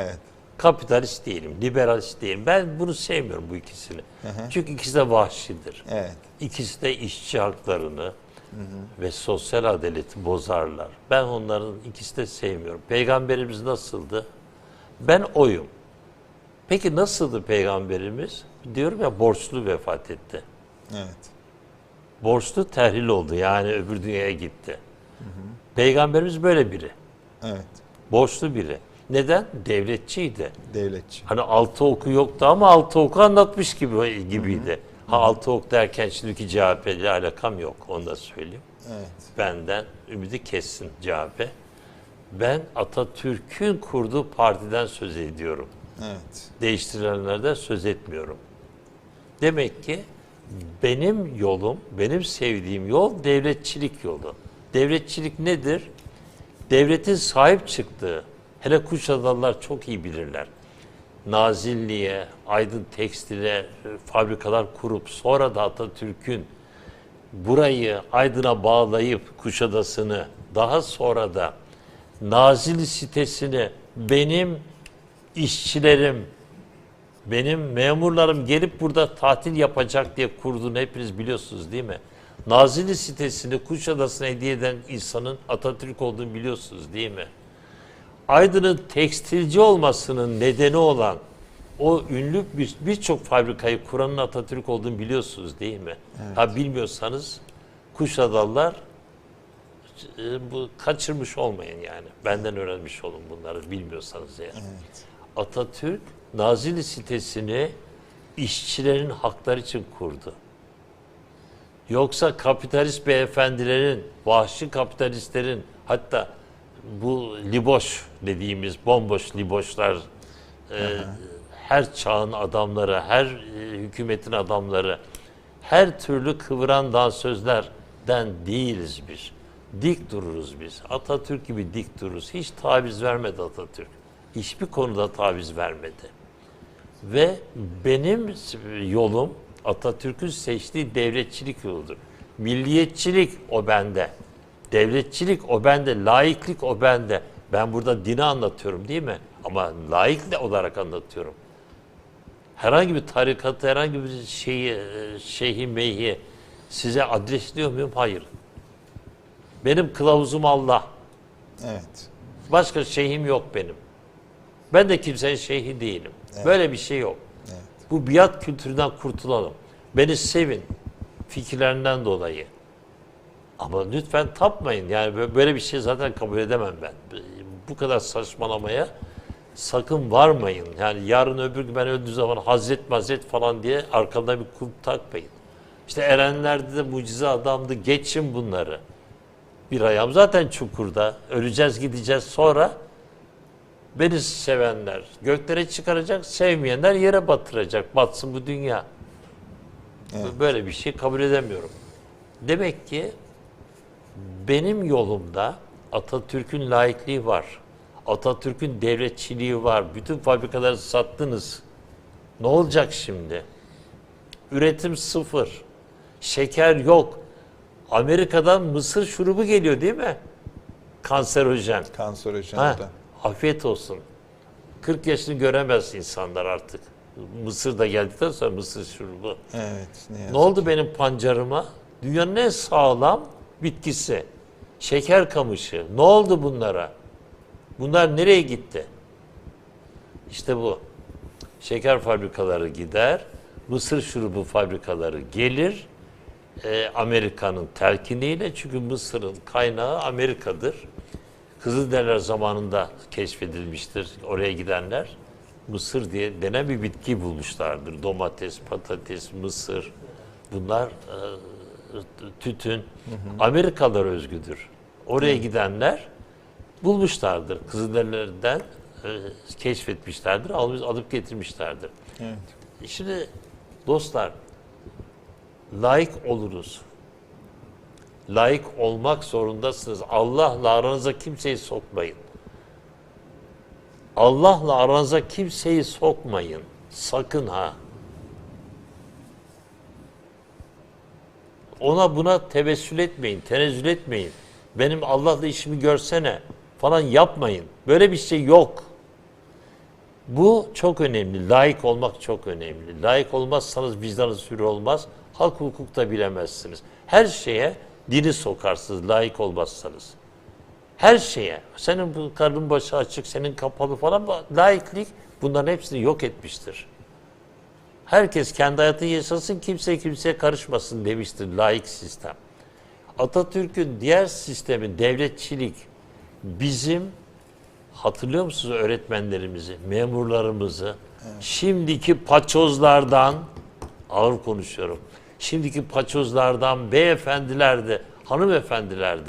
Evet. Kapitalist değilim, liberalist değilim. Ben bunu sevmiyorum bu ikisini. Çünkü ikisi de vahşidir. Evet. İkisi de işçi haklarını ve sosyal adaleti bozarlar. Ben onların ikisi de sevmiyorum. Peygamberimiz nasıldı? Ben oyum. Peki nasıldı peygamberimiz? Diyorum ya borçlu vefat etti. Evet. Borçlu terhil oldu yani öbür dünyaya gitti. Peygamberimiz böyle biri. Evet. Borçlu biri. Neden? Devletçiydi. Devletçi. Hani altı oku yoktu ama altı oku anlatmış gibi gibiydi. Ha altı ok derken şimdiki CHP ile alakam yok onu da söyleyeyim. Evet. Benden ümidi kessin CHP. Ben Atatürk'ün kurduğu partiden söz ediyorum. Evet. Değiştirilenlerden söz etmiyorum. Demek ki benim yolum, benim sevdiğim yol devletçilik yolu. Devletçilik nedir? Devletin sahip çıktığı, hele Kuşadalılar çok iyi bilirler. Nazilli'ye, Aydın Tekstil'e e, fabrikalar kurup sonra da Atatürk'ün burayı Aydın'a bağlayıp Kuşadası'nı daha sonra da Nazilli sitesini benim işçilerim, benim memurlarım gelip burada tatil yapacak diye kurduğunu hepiniz biliyorsunuz değil mi? Nazilli sitesini Kuşadası'na hediye eden insanın Atatürk olduğunu biliyorsunuz değil mi? Aydın'ın tekstilci olmasının nedeni olan o ünlü bir- birçok fabrikayı kuranın Atatürk olduğunu biliyorsunuz değil mi? Ha bilmiyorsanız Kuşadalılar e, bu kaçırmış olmayın yani. Benden öğrenmiş olun bunları bilmiyorsanız eğer. Atatürk Nazilli sitesini işçilerin hakları için kurdu. Yoksa kapitalist beyefendilerin, vahşi kapitalistlerin hatta bu liboş dediğimiz bomboş liboşlar e, her çağın adamları, her e, hükümetin adamları, her türlü kıvıran dansözlerden değiliz biz. Dik dururuz biz. Atatürk gibi dik dururuz. Hiç taviz vermedi Atatürk. Hiçbir konuda taviz vermedi. Ve benim yolum Atatürk'ün seçtiği devletçilik yoludur. Milliyetçilik o bende. Devletçilik o bende. Laiklik o bende. Ben burada dini anlatıyorum değil mi? Ama laik olarak anlatıyorum. Herhangi bir tarikatı, herhangi bir şeyi, e, şeyhi meyhi size adresliyor muyum? Hayır. Benim kılavuzum Allah. Evet. Başka şeyhim yok benim. Ben de kimsenin şeyhi değilim. Böyle bir şey yok. Bu biat kültüründen kurtulalım. Beni sevin fikirlerinden dolayı. Ama lütfen tapmayın. Yani bö- böyle bir şey zaten kabul edemem ben. Bu kadar saçmalamaya sakın varmayın. Yani yarın öbür gün ben öldüğü zaman Hazret Mazret falan diye arkamda bir kulp takmayın. İşte Erenler'de de mucize adamdı. Geçin bunları. Bir ayağım zaten çukurda. Öleceğiz gideceğiz sonra beni sevenler göklere çıkaracak, sevmeyenler yere batıracak. Batsın bu dünya. Böyle bir şey kabul edemiyorum. Demek ki benim yolumda Atatürk'ün laikliği var. Atatürk'ün devletçiliği var. Bütün fabrikaları sattınız. Ne olacak şimdi? Üretim sıfır. Şeker yok. Amerika'dan mısır şurubu geliyor değil mi? Kanserojen. Kanserojen Ha, afiyet olsun. 40 yaşını göremez insanlar artık. Mısır da geldikten sonra mısır şurubu. Evet. Ne yazık. Ne oldu benim pancarıma? Dünyanın en sağlam bitkisi. Şeker kamışı. Ne oldu bunlara? Bunlar nereye gitti? İşte bu. Şeker fabrikaları gider, mısır şurubu fabrikaları gelir. Ee, Amerika'nın telkiniyle çünkü Mısır'ın kaynağı Amerika'dır. Kızılderililer zamanında keşfedilmiştir oraya gidenler. Mısır diye denen bir bitki bulmuşlardır. Domates, patates, mısır bunlar e, tütün. Amerikalılar özgüdür. Oraya gidenler bulmuşlardır. Kızılderililerden e, keşfetmişlerdir, alıp, alıp getirmişlerdir. Evet. Şimdi dostlar layık oluruz. Layık olmak zorundasınız. Allah'la aranıza kimseyi sokmayın. Allah'la aranıza kimseyi sokmayın. Sakın ha. Ona buna tevessül etmeyin, tenezzül etmeyin. Benim Allah'la işimi görsene falan yapmayın. Böyle bir şey yok. Bu çok önemli. Layık olmak çok önemli. Layık olmazsanız vicdanınız hür olmaz. Halk hukukta bilemezsiniz. Her şeye dini sokarsınız layık olmazsanız. Her şeye. Senin karnın başı açık, senin kapalı falan. Laiklik bunların hepsini yok etmiştir. Herkes kendi hayatını yaşasın, kimse kimseye karışmasın demiştir laik sistem. Atatürk'ün diğer sistemi, devletçilik, bizim hatırlıyor musunuz öğretmenlerimizi, memurlarımızı, şimdiki paçozlardan, ağır konuşuyorum, şimdiki paçozlardan beyefendiler de, hanımefendiler de,